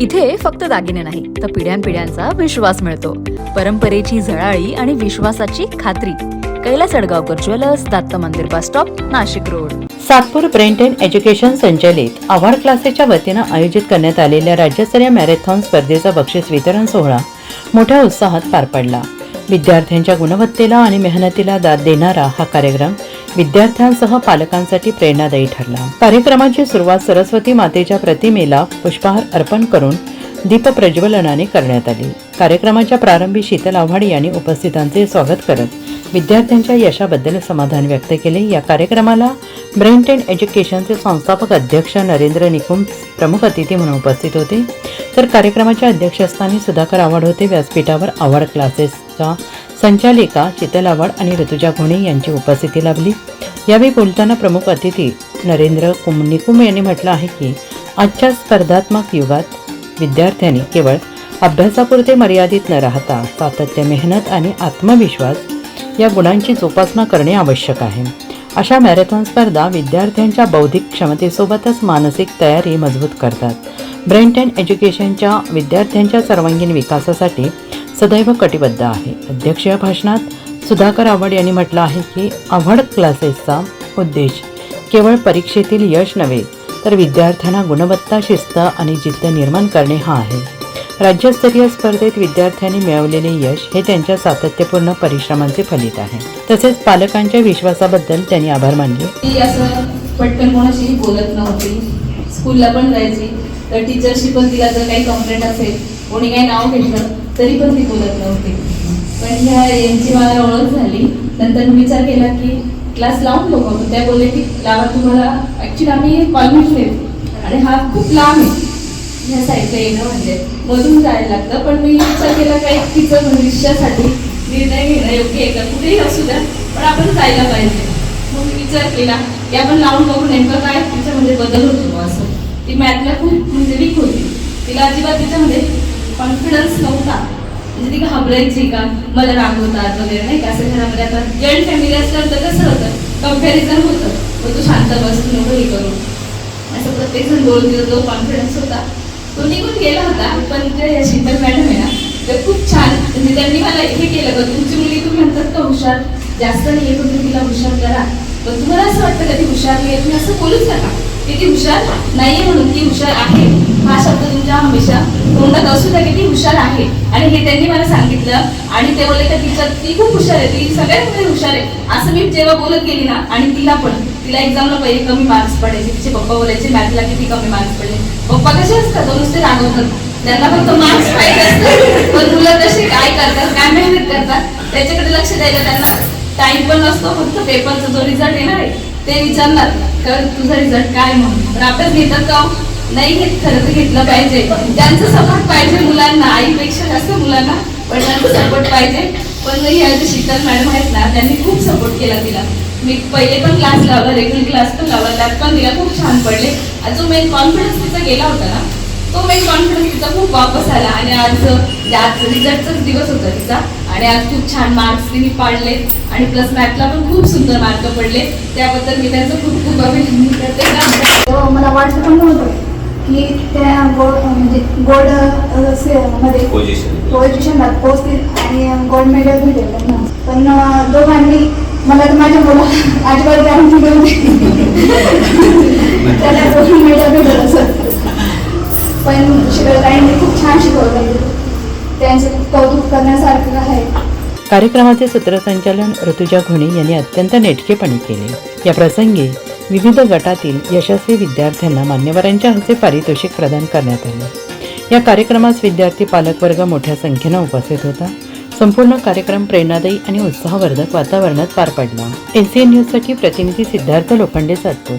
इथे फक्त दागिने नाही तर पिढ्यानपिढ्यांचा विश्वास मिळतो. परंपरेची झळाळी आणि विश्वासाची खात्री. कैलास अडगावकर ज्वेलर्स दत्त मंदिर bus stop Nashik road. Satpur Brent education संचलित आव्हाड क्लासेसच्या वतीनं आयोजित करण्यात आलेल्या राज्यस्तरीय मॅरेथॉन स्पर्धेचा बक्षीस वितरण सोहळा मोठ्या उत्साहात पार पडला. विद्यार्थ्यांच्या गुणवत्तेला आणि मेहनतीला दाद देणारा हा कार्यक्रम विद्यार्थ्यांसह पालकांसाठी प्रेरणादायी ठरला. कार्यक्रमाची सुरुवात सरस्वती मातेच्या प्रतिमेला पुष्पहार अर्पण करून दीप प्रज्वलनाने करण्यात आली. कार्यक्रमाच्या प्रारंभी शीतल आव्हाड यांनी उपस्थितांचे स्वागत करत विद्यार्थ्यांच्या यशाबद्दल समाधान व्यक्त केले. या कार्यक्रमाला ब्रेंट अँड एज्युकेशनचे संस्थापक अध्यक्ष नरेंद्र निकुम प्रमुख अतिथी म्हणून उपस्थित होते. तर कार्यक्रमाच्या अध्यक्षस्थानी सुधाकर आव्हाड होते. व्यासपीठावर आव्हाड क्लासेसच्या संचालिका शीतल आव्हाड आणि ऋतुजा घोणे यांची उपस्थिती लाभली. यावेळी बोलताना प्रमुख अतिथी नरेंद्र कुम निकुम यांनी म्हटलं आहे की आजच्या स्पर्धात्मक युगात विद्यार्थ्यांनी केवळ अभ्यासापुरते मर्यादित न राहता सातत्य मेहनत आणि आत्मविश्वास या गुणांची जोपासना करणे आवश्यक आहे. अशा मॅरेथॉन स्पर्धा विद्यार्थ्यांच्या बौद्धिक क्षमतेसोबतच मानसिक तयारी मजबूत करतात. ब्रेंट अँड एज्युकेशनच्या विद्यार्थ्यांच्या सर्वांगीण विकासासाठी सदैव कटिबद्ध आहे. अध्यक्षीय भाषणात सुधाकर आव्हाड यांनी म्हटलं आहे की आव्हाड क्लासेसचा उद्देश केवळ परीक्षेतील यश नव्हे तर विद्यार्थ्यांना गुणवत्ता शिस्त आणि जिद्द निर्माण करणे हा आहे. राज्यस्तरीय स्पर्धेत विद्यार्थ्यांनी मिळवलेले यश हे त्यांच्या सातत्यपूर्ण परिश्रमांचे फलित आहे. तसेच पालकांच्या विश्वासाबद्दल त्यांनी आभार मानले. ती असं पटकन कोणाशी बोलत नव्हती. स्कूलला पण जायची. तर टीचरशी पण तिला जर काही कंप्लेंट असेल कोणी काही नाव घेतलं तरी पण ती बोलत नव्हती. पण ह्या यांची मला ओळख झाली. नंतर मी विचार केला की क्लास लावून लोक आपण त्या बोलले की लावा तुम्हाला ॲक्च्युली आम्ही कॉलनीत आणि हा खूप लांब आहे. ह्या साईडला येणं म्हणजे मधून जायला लागतं. पण मी विचार केला का तिचं भविष्यासाठी निर्णय घेणं योग्य आहे का? कुठेही असू द्या पण आपण जायला पाहिजे. मग मी विचार केला की आपण लावून बघू नेमकं काय तिच्यामध्ये बदल होतो. बुवा ती मॅथला खूप म्हणजे वीक होती. तिला अजिबात तिच्यामध्ये कॉन्फिडन्स नव्हता. म्हणजे ती घाबरायची का? मला रागवतात वगैरे नाही का? असं घरामध्ये आता जॉईंट फॅमिली असल्यावर तर कसं होतं? कंपॅरिझन होतं. मग तू शांत बस तू नको हे करू. असं प्रत्येक जण बोलत होता जो कॉन्फिडन्स होता. तो निघून गेला होता पण ते शीतल मॅडम आहे ना तर खूप छान म्हणजे त्यांनी मला हे केलं का तुमची मुलगी तुम्ही म्हणतात का हुशार? जास्त नाही येत तुम्ही तिला हुशार करा. पण तुम्हाला असं वाटतं का ती हुशार नाही तुम्ही असं बोलूच नका. किती हुशार नाहीये म्हणून ती हुशार आहे. हा शब्द तुमच्या हमेशा तोंडात असू द्या की ती हुशार आहे. आणि हे त्यांनी मला सांगितलं आणि ते बोलले तर तिच्या ती खूप हुशार आहे. ती सगळ्यात हुशार आहे. असं मी जेव्हा बोलत गेली ना आणि तिला पण तिला एक्झामला पहिले कमी मार्क्स पडायचे तिचे पप्पा बोलायचे मॅथला किती कमी मार्क्स पडले? पप्पा कसे असतात? तो नुसते रागवतात. त्यांना फक्त मार्क्स पाहिजे असतात. पण मुलं कसे काय करतात काय मेहनत करतात त्याच्याकडे लक्ष द्यायला त्यांना टाइम पण नसतो. फक्त पेपरचा जो रिझल्ट येणार आहे ते विचारणार तर तुझा रिझल्ट काय म्हणून? तर अभ्यास घेतात का? नाही घेत खरं तर घेतलं पाहिजे. त्यांचं सपोर्ट पाहिजे मुलांना आईपेक्षा जास्त मुलांना वडिलांचा सपोर्ट पाहिजे. पण ह्या जे शीतल मॅडम आहेत ना त्यांनी खूप सपोर्ट केला तिला. मी पहिले पण क्लास लावला रेग्युलर क्लास पण लावला त्यात पण तिला खूप छान पडले. आणि जो मेन कॉन्फिडन्स तिचा गेला होता ना तो मेन कॉन्फिडन्स तिचा खूप वापस आला. आणि आज म्हणजे आज रिझल्टचाच दिवस होता तिचा आणि आज खूप छान मार्क्स तिने पाडले आणि प्लस मॅथला पण खूप सुंदर मार्क पडले. त्याबद्दल मी त्यांचं खूप खूप अभिनंदन करते. तो मला वाटतं पण नव्हतं की त्या गोड म्हणजे गोल्डमध्ये पोझिशन पोझिशनला पोहोचतील आणि गोल्ड मेडल भेटेल. त्यांना पण दोघांनी मला तर माझ्या मुला अजिबात गॅरंटी नव्हती त्याला गोल्ड मेडल भेटेल असं. पण शिकवताईंनी खूप छान शिकवलं. त्यांचे कौतुक करण्यासारखं आहे. कार्यक्रमाचे सूत्रसंचालन ऋतुजा घोणे यांनी अत्यंत नेटकेपणे केले. या प्रसंगी विविध गटातील यशस्वी विद्यार्थ्यांना मान्यवरांच्या हस्ते पारितोषिक प्रदान करण्यात आले. या कार्यक्रमास विद्यार्थी पालकवर्ग मोठ्या संख्येनं उपस्थित होता. संपूर्ण कार्यक्रम प्रेरणादायी आणि उत्साहवर्धक वातावरणात पार पडला. एनसीएन न्यूजसाठी प्रतिनिधी सिद्धार्थ लोखंडे सातपूर